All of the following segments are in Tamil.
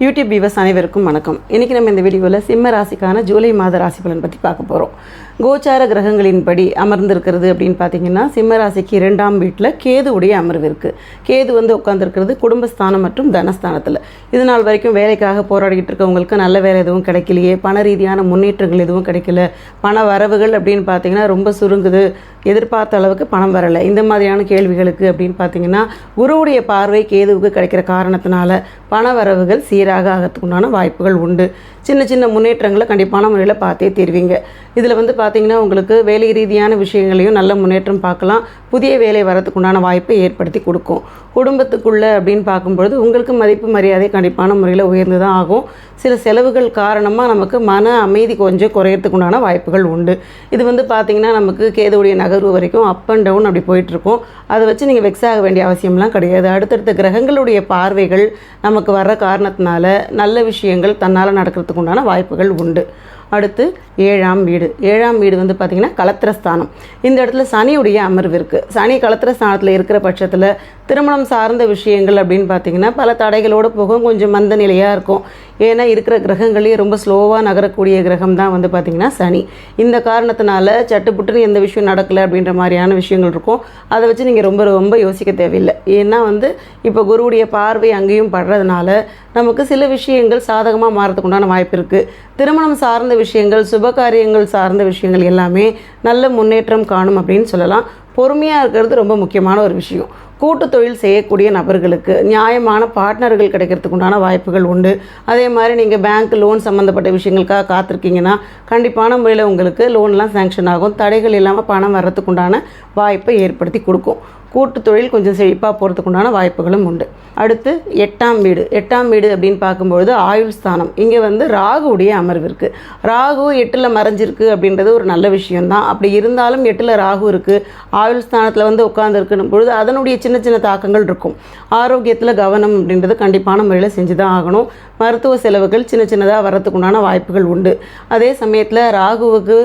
யூடியூப் வியூவர்ஸ் அனைவருக்கும் வணக்கம். இன்றைக்கி நம்ம இந்த வீடியோவில் சிம்ம ராசிக்கான ஜூலை மாத ராசி பலன் பற்றி பார்க்க போகிறோம் கோச்சார கிரகங்களின்படி அமர்ந்திருக்கிறது அப்படின்னு பார்த்தீங்கன்னா சிம்மராசிக்கு இரண்டாம் வீட்டில் கேதுவுடைய அமர்வு இருக்குது கேது வந்து உட்காந்துருக்கிறது குடும்பஸ்தானம் மற்றும் தனஸ்தானத்தில். இது நாள் வரைக்கும் வேலைக்காக போராடிக்கிட்டு இருக்கவங்களுக்கு நல்ல வேலை எதுவும் கிடைக்கலையே பண ரீதியான முன்னேற்றங்கள் எதுவும் கிடைக்கல பண வரவுகள் அப்படின்னு பார்த்தீங்கன்னா ரொம்ப சுருங்குது எதிர்பார்த்த அளவுக்கு பணம் வரலை. இந்த மாதிரியான கேள்விகளுக்கு அப்படின்னு பார்த்தீங்கன்னா குருவுடைய பார்வை கேதுவுக்கு கிடைக்கிற காரணத்தினால பண வரவுகள் சீராக ஆகிறதுக்குண்டான வாய்ப்புகள் உண்டு. சின்ன சின்ன முன்னேற்றங்களை கண்டிப்பான முறையில் பார்த்தே தீர்வீங்க. இதில் வந்து பார்த்தீங்கன்னா உங்களுக்கு வேலை ரீதியான விஷயங்களையும் நல்ல முன்னேற்றம் பார்க்கலாம். புதிய வேலை வரதுக்குண்டான வாய்ப்பை ஏற்படுத்தி கொடுக்கும். குடும்பத்துக்குள்ளே அப்படின்னு பார்க்கும்பொழுது உங்களுக்கு மதிப்பு மரியாதை கண்டிப்பான முறையில் உயர்ந்து தான் ஆகும். சில செலவுகள் காரணமாக நமக்கு மன அமைதி கொஞ்சம் குறையறதுக்குண்டான வாய்ப்புகள் உண்டு. இது வந்து பார்த்திங்கன்னா நமக்கு கேதுவுடைய நகர்வு வரைக்கும் அப் அண்ட் டவுன் அப்படி போயிட்டுருக்கும். அதை வச்சு நீங்கள் வெக்ஸ் ஆக வேண்டிய அவசியம்லாம் கிடையாது. அடுத்தடுத்த கிரகங்களுடைய பார்வைகள் நமக்கு வர்ற காரணத்தினால நல்ல விஷயங்கள் தன்னால் நடக்கிறதுக்கு உண்டான வாய்ப்புகள் உண்டு. அடுத்து ஏழாம் வீடு. ஏழாம் வீடு வந்து பார்த்திங்கன்னா கலத்திரஸ்தானம். இந்த இடத்துல சனியுடைய அமர்வு இருக்குது சனி கலத்திரஸ்தானத்தில் இருக்கிற பட்சத்தில் திருமணம் சார்ந்த விஷயங்கள் அப்படின்னு பார்த்தீங்கன்னா பல தடைகளோடு போகும். கொஞ்சம் மந்த நிலையாக இருக்கும். ஏன்னா இருக்கிற கிரகங்களே ரொம்ப ஸ்லோவாக நகரக்கூடிய கிரகம் தான் வந்து பார்த்திங்கன்னா சனி. இந்த காரணத்தினால சட்டுப்புட்டுன்னு எந்த விஷயம் நடக்கலை அப்படின்ற மாதிரியான விஷயங்கள் இருக்கும். அதை வச்சு நீங்கள் ரொம்ப ரொம்ப யோசிக்க தேவையில்லை. ஏன்னா வந்து இப்போ குருவுடைய பார்வை அங்கேயும் படுறதுனால நமக்கு சில விஷயங்கள் சாதகமாக மாறதுக்கு உண்டான வாய்ப்பு இருக்குது திருமணம் சார்ந்த விஷயங்கள் சுபகாரியங்கள் சார்ந்த விஷயங்கள் எல்லாமே நல்ல முன்னேற்றம் காணும் அப்படின்னு சொல்லலாம். பொறுமையாக இருக்கிறது ரொம்ப முக்கியமான ஒரு விஷயம். கூட்டு தொழில் செய்யக்கூடிய நபர்களுக்கு நியாயமான பார்ட்னர்கள் கிடைக்கிறதுக்கு உண்டான வாய்ப்புகள் உண்டு. அதே மாதிரி நீங்கள் பேங்க் லோன் சம்மந்தப்பட்ட விஷயங்களுக்காக காத்திருக்கீங்கன்னா கண்டிப்பான முறையில் உங்களுக்கு லோன்லாம் சேங்ஷன் ஆகும். தடைகள் இல்லாமல் பணம் வர்றதுக்கு உண்டான வாய்ப்பை ஏற்படுத்தி கொடுக்கும். கூட்டு தொழில் கொஞ்சம் செழிப்பாக போகிறதுக்கு உண்டான வாய்ப்புகளும் உண்டு. அடுத்து எட்டாம் வீடு. எட்டாம் வீடு அப்படின்னு பார்க்கும்பொழுது ஆயுள் ஸ்தானம். இங்கே வந்து ராகுவுடைய அமர்வு இருக்குது ராகு எட்டில் மறைஞ்சிருக்கு அப்படின்றது ஒரு நல்ல விஷயம்தான். அப்படி இருந்தாலும் எட்டில் ராகு இருக்குது ஆயுள் ஸ்தானத்தில் வந்து உட்காந்துருக்கணும் பொழுது அதனுடைய சின்ன சின்ன தாக்கங்கள் இருக்கும். ஆரோக்கியத்தில் கவனம் அப்படின்றது கண்டிப்பான முறையில் செஞ்சு தான் ஆகணும். மருத்துவ செலவுகள் சின்ன சின்னதாக வர்றதுக்கு உண்டான வாய்ப்புகள் உண்டு. அதே சமயத்தில் ராகுவுக்கு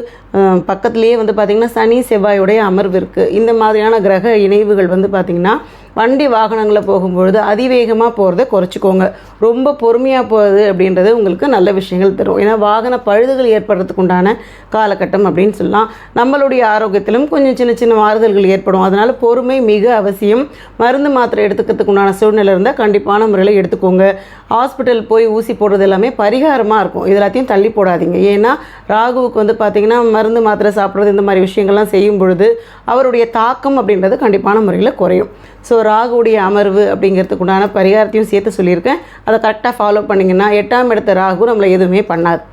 பக்கத்துலேயே வந்து பார்த்திங்கன்னா சனி செவ்வாயுடைய அமர்வு இருக்குது இந்த மாதிரியான கிரக இணைவுகள் வந்து பார்த்திங்கன்னா வண்டி வாகனங்களில் போகும்பொழுது அதிவேகமாக போகிறத குறைச்சிக்கோங்க. ரொம்ப பொறுமையாக போகிறது அப்படின்றது உங்களுக்கு நல்ல விஷயங்கள் தரும். ஏன்னா வாகன பழுதுகள் ஏற்படுறதுக்கு உண்டான காலகட்டம் அப்படின்னு சொல்லலாம். நம்மளுடைய ஆரோக்கியத்திலும் கொஞ்சம் சின்ன சின்ன மாறுதல்கள் ஏற்படும். அதனால் பொறுமை மிக அவசியம். மருந்து மாத்திரை எடுத்துக்கிறதுக்கு உண்டான சூழ்நிலை இருந்தால் கண்டிப்பான முறையில் எடுத்துக்கோங்க. ஹாஸ்பிட்டல் போய் ஊசி போடுறது எல்லாமே பரிகாரமாக இருக்கும். இது எல்லாத்தையும் தள்ளி போடாதீங்க. ஏன்னா ராகுவுக்கு வந்து பார்த்திங்கன்னா மருந்து மாத்திரை சாப்பிட்றது இந்த மாதிரி விஷயங்கள்லாம் செய்யும் பொழுது அவருடைய தாக்கம் அப்படின்றது கண்டிப்பான முறையில் குறையும். ஸோ ராகுவுடைய அமர்வு அப்படிங்கிறதுக்கு உண்டான பரிகாரத்தையும் சேர்த்து சொல்லியிருக்கேன். அதை கரெக்டாக ஃபாலோ பண்ணிங்கன்னா எட்டாம் இடத்த ராகு நம்மளை எதுவுமே பண்ணாது.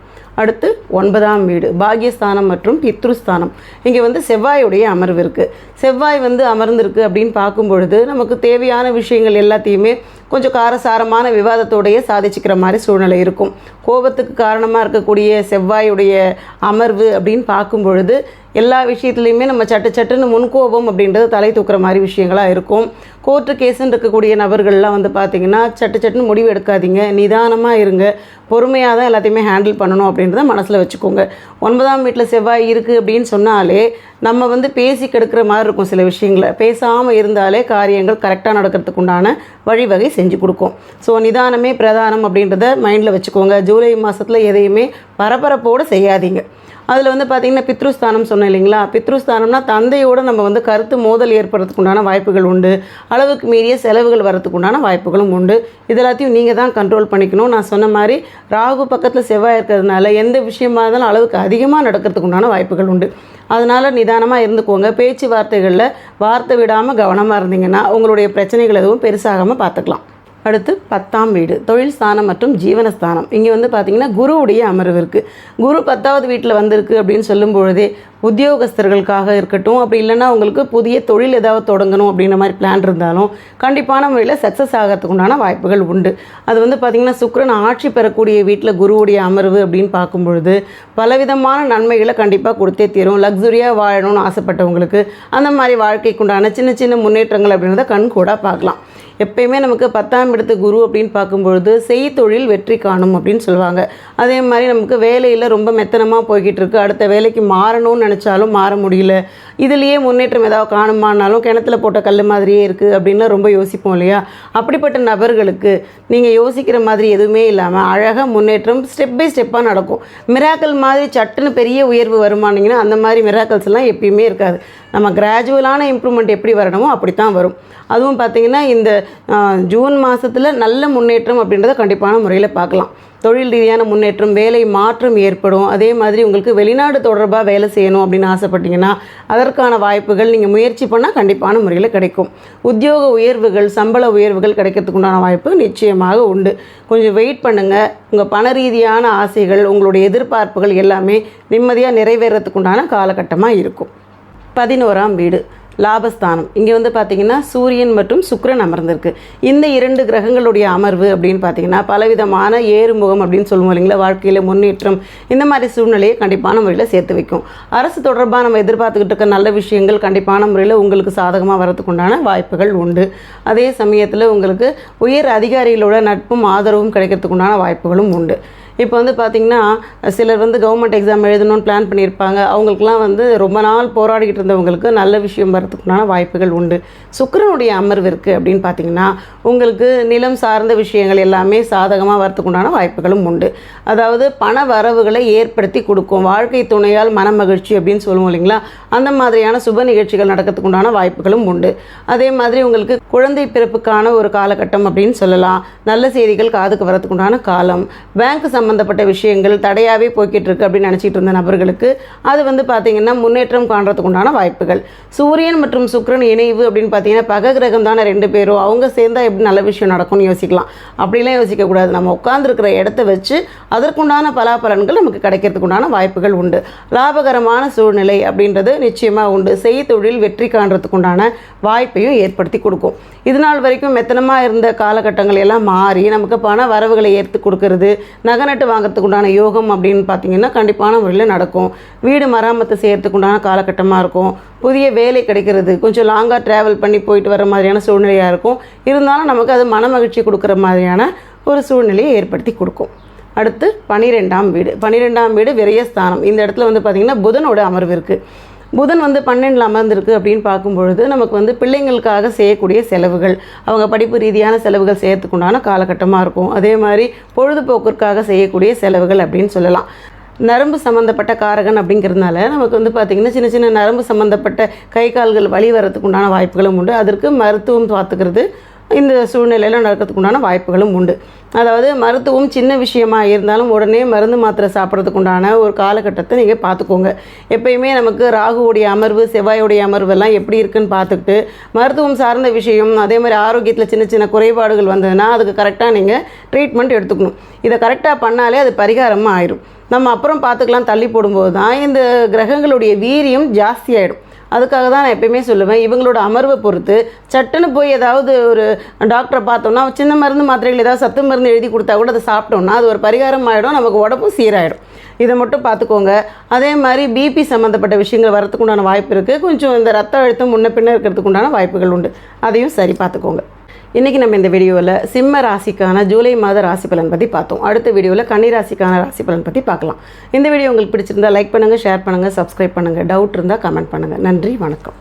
அடுத்து ஒன்பதாம் வீடு பாகியஸ்தானம் மற்றும் பித்ருஸ்தானம். இங்கே வந்து செவ்வாயுடைய அமர்வு இருக்குது செவ்வாய் வந்து அமர்ந்திருக்கு அப்படின்னு பார்க்கும் பொழுது நமக்கு தேவையான விஷயங்கள் எல்லாத்தையுமே கொஞ்சம் காரசாரமான விவாதத்தோடையே சாதிச்சுக்கிற மாதிரி சூழ்நிலை இருக்கும். கோபத்துக்கு காரணமாக இருக்கக்கூடிய செவ்வாயுடைய அமர்வு அப்படின்னு பார்க்கும் பொழுது எல்லா விஷயத்துலையுமே நம்ம சட்டு சட்டுன்னு முன்கோபம் அப்படின்றது தலை தூக்குற மாதிரி விஷயங்களாக இருக்கும். கோர்ட்டு கேஸுன்னு இருக்கக்கூடிய நபர்கள்லாம் வந்து பார்த்திங்கன்னா சட்டு சட்டுன்னு முடிவு எடுக்காதீங்க நிதானமாக இருங்க பொறுமையாக தான் எல்லாத்தையுமே ஹேண்டில் பண்ணணும் அப்படின்றத மனசில் வச்சுக்கோங்க. ஒன்பதாம் வீட்டில் செவ்வாய் இருக்குது அப்படின்னு சொன்னாலே நம்ம வந்து பேசி கெடுக்கிற மாதிரி இருக்கும் சில விஷயங்களை. பேசாமல் இருந்தாலே காரியங்கள் கரெக்டாக நடக்கிறதுக்கு உண்டான வழிவகை செஞ்சு கொடுக்கும். ஸோ நிதானமே பிரதானம் அப்படின்றத மைண்டில் வச்சுக்கோங்க. ஜூலை மாதத்தில் எதையுமே பரபரப்போடு செய்யாதீங்க. அதில் வந்து பார்த்திங்கன்னா பித்ருஸ்தானம் சொன்னேன் இல்லைங்களா? பித்ருஸ்தானம்னா தந்தையோடு நம்ம வந்து கருத்து மோதல் ஏற்படுறதுக்கு உண்டான வாய்ப்புகள் உண்டு. அளவுக்கு மீறிய செலவுகள் வரதுக்கு உண்டான வாய்ப்புகளும் உண்டு. இது எல்லாத்தையும் நீங்கள் தான் கண்ட்ரோல் பண்ணிக்கணும். நான் சொன்ன மாதிரி ராகு பக்கத்தில் செவ்வாய் இருக்கிறதுனால எந்த விஷயமா இருந்தாலும் அளவுக்கு அதிகமாக நடக்கிறதுக்கு உண்டான வாய்ப்புகள் உண்டு. அதனால் நிதானமாக இருந்துக்கோங்க. பேச்சுவார்த்தைகளில் வார்த்தை விடாமல் கவனமாக இருந்தீங்கன்னா உங்களுடைய பிரச்சனைகள் எதுவும் பெருசாகாமல் பார்த்துக்கலாம் அடுத்து பத்தாம் வீடு தொழில் ஸ்தானம் மற்றும் ஜீவனஸ்தானம் இங்கே வந்து பார்த்திங்கன்னா குருவுடைய அமர்வு இருக்குது குரு பத்தாவது வீட்டில் வந்திருக்கு அப்படின்னு சொல்லும் பொழுதே உத்தியோகஸ்தர்களுக்காக இருக்கட்டும் அப்படி இல்லைன்னா உங்களுக்கு புதிய தொழில் ஏதாவது தொடங்கணும் அப்படின்ற மாதிரி பிளான் இருந்தாலும் கண்டிப்பான முறையில் சக்ஸஸ் ஆகிறதுக்கு உண்டான வாய்ப்புகள் உண்டு. அது வந்து பார்த்திங்கன்னா சுக்கரன் ஆட்சி பெறக்கூடிய வீட்டில் குருவுடைய அமர்வு அப்படின்னு பார்க்கும் பொழுது பலவிதமான நன்மைகளை கண்டிப்பாக கொடுத்தே தீரும். லக்ஸுரியாக வாழணும்னு ஆசைப்பட்டவங்களுக்கு அந்த மாதிரி வாழ்க்கைக்குண்டான சின்ன சின்ன முன்னேற்றங்கள் அப்படின்றத கண் கூட பார்க்கலாம். எப்பயுமே நமக்கு பத்தாம் இடத்து குரு அப்படின்னு பார்க்கும்பொழுது செய்தொழில் வெற்றி காணும் அப்படின்னு சொல்லுவாங்க. அதே மாதிரி நமக்கு வேலையில் ரொம்ப மெத்தனமாக போய்கிட்டு இருக்கு. அடுத்த வேலைக்கு மாறணும்னு நினச்சாலும் மாற முடியல. இதுலேயே முன்னேற்றம் ஏதாவது காணுமானாலும் கிணத்துல போட்ட கல் மாதிரியே இருக்குது அப்படின்னு ரொம்ப யோசிப்போம் இல்லையா? அப்படிப்பட்ட நபர்களுக்கு நீங்கள் யோசிக்கிற மாதிரி எதுவுமே இல்லாமல் அழகாக முன்னேற்றம் ஸ்டெப் பை ஸ்டெப்பாக நடக்கும். மிராக்கல் மாதிரி சட்டுன்னு பெரிய உயர்வு வருமானீங்கன்னா அந்த மாதிரி மிராக்கல்ஸ் எல்லாம் எப்பயுமே இருக்காது. நம்ம கிராஜுவலான இம்ப்ரூவ்மெண்ட் எப்படி வரணுமோ அப்படி தான் வரும். அதுவும் பார்த்திங்கன்னா இந்த ஜூன் மாதத்தில் நல்ல முன்னேற்றம் அப்படின்றத கண்டிப்பான முறையில் பார்க்கலாம். தொழில் ரீதியான முன்னேற்றம் வேலை மாற்றம் ஏற்படும். அதே மாதிரி உங்களுக்கு வெளிநாடு தொடர்பாக வேலை செய்யணும் அப்படின்னு ஆசைப்பட்டீங்கன்னா அதற்கான வாய்ப்புகள் நீங்கள் முயற்சி பண்ணால் கண்டிப்பான முறையில் கிடைக்கும். உத்தியோக உயர்வுகள் சம்பள உயர்வுகள் கிடைக்கிறதுக்கு உண்டான வாய்ப்பு நிச்சயமாக உண்டு. கொஞ்சம் வெயிட் பண்ணுங்கள் உங்கள் பண ரீதியான ஆசைகள் உங்களுடைய எதிர்பார்ப்புகள் எல்லாமே நிம்மதியாக நிறைவேறத்துக்கு உண்டான காலகட்டமாக இருக்கும். பதினோராம் வீடு லாபஸ்தானம். இங்கே வந்து பார்த்திங்கன்னா சூரியன் மற்றும் சுக்ரன் அமர்ந்திருக்கு. இந்த இரண்டு கிரகங்களுடைய அமர்வு அப்படின்னு பார்த்தீங்கன்னா பலவிதமான ஏறுமுகம் அப்படின்னு சொல்லுவோம் இல்லைங்களா? வாழ்க்கையில் முன்னேற்றம் இந்த மாதிரி சூழ்நிலையை கண்டிப்பான முறையில் சேர்த்து வைக்கும். அரசு தொடர்பாக நம்ம எதிர்பார்த்துக்கிட்டு இருக்க நல்ல விஷயங்கள் கண்டிப்பான முறையில் உங்களுக்கு சாதகமாக வரதுக்கு உண்டான வாய்ப்புகள் உண்டு. அதே சமயத்தில் உங்களுக்கு உயர் அதிகாரிகளோட நட்பும் ஆதரவும் கிடைக்கிறதுக்கு உண்டான வாய்ப்புகளும் உண்டு. இப்போ வந்து பார்த்திங்கன்னா சிலர் வந்து கவர்மெண்ட் எக்ஸாம் எழுதணும்னு பிளான் பண்ணியிருப்பாங்க. அவங்களுக்குலாம் வந்து ரொம்ப நாள் போராடிக்கிட்டு இருந்தவங்களுக்கு நல்ல விஷயம் வரதுக்குண்டான வாய்ப்புகள் உண்டு. சுக்கரனுடைய அமர்வு இருக்குது அப்படின்னு பார்த்தீங்கன்னா உங்களுக்கு நிலம் சார்ந்த விஷயங்கள் எல்லாமே சாதகமாக வரத்துக்குண்டான வாய்ப்புகளும் உண்டு. அதாவது பண வரவுகளை ஏற்படுத்தி கொடுக்கும். வாழ்க்கை துணையால் மனமகிழ்ச்சி அப்படின்னு சொல்லுவோம் இல்லைங்களா? அந்த மாதிரியான சுப நிகழ்ச்சிகள் நடக்கிறதுக்கு உண்டான வாய்ப்புகளும் உண்டு. அதே மாதிரி உங்களுக்கு குழந்தை பிறப்புக்கான ஒரு காலகட்டம் அப்படின்னு சொல்லலாம். நல்ல செய்திகள் காதுக்கு வரத்துக்குண்டான காலம். பேங்க் சம்பந்தப்பட்ட விஷயங்கள் தடையாகவே போய்கிட்டு இருக்கு அப்படின்னு நினச்சிட்டு இருந்த நபர்களுக்கு அது வந்து பார்த்தீங்கன்னா முன்னேற்றம் காண்றதுக்கு உண்டான வாய்ப்புகள். சூரியன் மற்றும் சுக்கிரன் இணைவு அப்படின்னு பார்த்தீங்கன்னா பக கிரகம் தானே ரெண்டு பேரும். அவங்க சேர்ந்தா எப்படி நல்ல விஷயம் நடக்கும்னு யோசிக்கலாம். அப்படிலாம் யோசிக்கக்கூடாது நம்ம உட்காந்துருக்கிற இடத்த வச்சு அதற்குண்டான பலாபலன்கள் நமக்கு கிடைக்கிறதுக்கு உண்டான வாய்ப்புகள் உண்டு. லாபகரமான சூழ்நிலை அப்படின்றது நிச்சயமாக உண்டு. செய்தொழில் வெற்றி காண்றதுக்கு உண்டான வாய்ப்பையும் ஏற்படுத்தி கொடுக்கும். இது நாள் வரைக்கும் மெத்தனமாக இருந்த காலகட்டங்கள் எல்லாம் மாறி நமக்கு பண வரவுகளை ஏற்று கொடுக்கறது நகநட்டு வாங்குறதுக்கு உண்டான யோகம் அப்படின்னு பார்த்தீங்கன்னா கண்டிப்பான முறையில் நடக்கும். வீடு மராமத்து செய்கிறதுக்கு உண்டான காலகட்டமாக இருக்கும். புதிய வேலை கிடைக்கிறது. கொஞ்சம் லாங்காக ட்ராவல் பண்ணி போயிட்டு வர மாதிரியான சூழ்நிலையாக இருக்கும். இருந்தாலும் நமக்கு அது மன மகிழ்ச்சி கொடுக்குற மாதிரியான ஒரு சூழ்நிலையை ஏற்படுத்தி கொடுக்கும். அடுத்து பனிரெண்டாம் வீடு. பனிரெண்டாம் வீடு விரயஸ்தானம். இந்த இடத்துல வந்து பார்த்திங்கன்னா புதனோட அமர்வு இருக்குது புதன் வந்து பன்னெண்டில் அமர்ந்திருக்கு அப்படின்னு பார்க்கும்பொழுது நமக்கு வந்து பிள்ளைங்களுக்காக செய்யக்கூடிய செலவுகள் அவங்க படிப்பு ரீதியான செலவுகள் செய்யறதுக்குண்டான காலகட்டமாக இருக்கும். அதே மாதிரி பொழுதுபோக்கிற்காக செய்யக்கூடிய செலவுகள் அப்படின்னு சொல்லலாம். நரம்பு சம்மந்தப்பட்ட காரகன் அப்படிங்கிறதுனால நமக்கு வந்து பார்த்திங்கன்னா சின்ன சின்ன நரம்பு சம்மந்தப்பட்ட கை கால்கள் வழி வரத்துக்கு உண்டான வாய்ப்புகளும் உண்டு. அதற்கு மருத்துவம் பார்த்துக்கிறது இந்த சூழ்நிலையில் நடக்கிறதுக்கு உண்டான வாய்ப்புகளும் உண்டு. அதாவது மருத்துவம் சின்ன விஷயமா இருந்தாலும் உடனே மருந்து மாத்திரை சாப்பிட்றதுக்கு உண்டான ஒரு காலகட்டத்தை நீங்கள் பார்த்துக்கோங்க. எப்பயுமே நமக்கு ராகுவோடைய அமர்வு செவ்வாயோடைய அமர்வு எல்லாம் எப்படி இருக்குன்னு பார்த்துக்கிட்டு மருத்துவம் சார்ந்த விஷயம் அதே மாதிரி ஆரோக்கியத்தில் சின்ன சின்ன குறைபாடுகள் வந்ததுன்னா அதுக்கு கரெக்டாக நீங்கள் ட்ரீட்மெண்ட் எடுத்துக்கணும். இதை கரெக்டாக பண்ணாலே அது பரிகாரமாக ஆயிடும் நம்ம அப்புறம் பார்த்துக்கலாம் தள்ளி போடும்போது தான் இந்த கிரகங்களுடைய வீரியம் ஜாஸ்தியாயிடும். அதுக்காக தான் நான் எப்பயுமே சொல்லுவேன் இவங்களோட அமர்வை பொறுத்து சட்டுன்னு போய் ஏதாவது ஒரு டாக்டரை பார்த்தோம்னா சின்ன மருந்து மாத்திரைகள் ஏதாவது சத்து மருந்து எழுதி கொடுத்தா கூட அதை சாப்பிட்டோம்னா அது ஒரு பரிகாரம் ஆகிடும் நமக்கு உடம்பும் சீராயிடும். இதை மட்டும் பார்த்துக்கோங்க. அதே மாதிரி பிபி சம்மந்தப்பட்ட விஷயங்கள் வரதுக்கு உண்டான வாய்ப்பு இருக்குது கொஞ்சம் இந்த ரத்த அழுத்தம் முன்ன பின்ன இருக்கிறதுக்கு உண்டான வாய்ப்புகள் உண்டு. அதையும் சரி பார்த்துக்கோங்க. இன்றைக்கி நம்ம இந்த வீடியோவில் சிம்ம ராசிக்கான ஜூலை மாத ராசி பலன் பற்றி பார்த்தோம். அடுத்த வீடியோவில் கன்னி ராசிக்கான ராசி பலன் பற்றி பார்க்கலாம். இந்த வீடியோ உங்களுக்கு பிடிச்சிருந்தா லைக் பண்ணுங்கள் ஷேர் பண்ணுங்கள் சப்ஸ்கிரைப் பண்ணுங்கள் டவுட் இருந்தால் கமெண்ட் பண்ணுங்கள் நன்றி வணக்கம்.